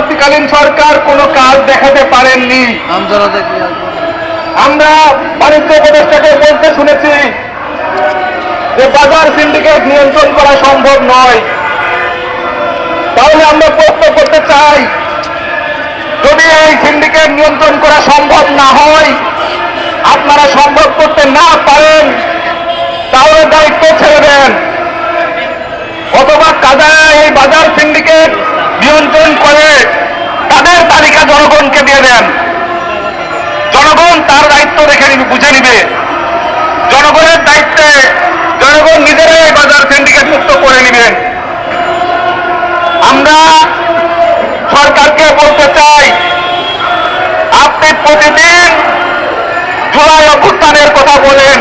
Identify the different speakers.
Speaker 1: তৎকালীন সরকার কোনো কাজ দেখাতে পারেননি? আমরা বাণিজ্য উপদেষ্টাকে বলতে শুনেছি যে বাজার সিন্ডিকেট নিয়ন্ত্রণ করা সম্ভব নয়। তাহলে আমরা প্রশ্ন করতে চাই যদি এই সিন্ডিকেট নিয়ন্ত্রণ করা সম্ভব না হয় আপনারা সম্ভব করতে না পারেন তাহলে দায়িত্ব ছেড়ে দেন। অথবা কাদা এই বাজার সিন্ডিকেট নিয়ন্ত্রণ করে তাদের তালিকা জনগণকে দিয়ে দেন। জনগণ তার দায়িত্ব রেখে নিবে, বুঝে নিবে। জনগণের দায়িত্বে জনগণ নিজেরাই বাজার সিন্ডিকেট মুক্ত করে নেবেন আমরা সরকারকে বলতে চাই, আপনি প্রতিদিন জুলাই অভ্যুত্থানের কথা বলেন।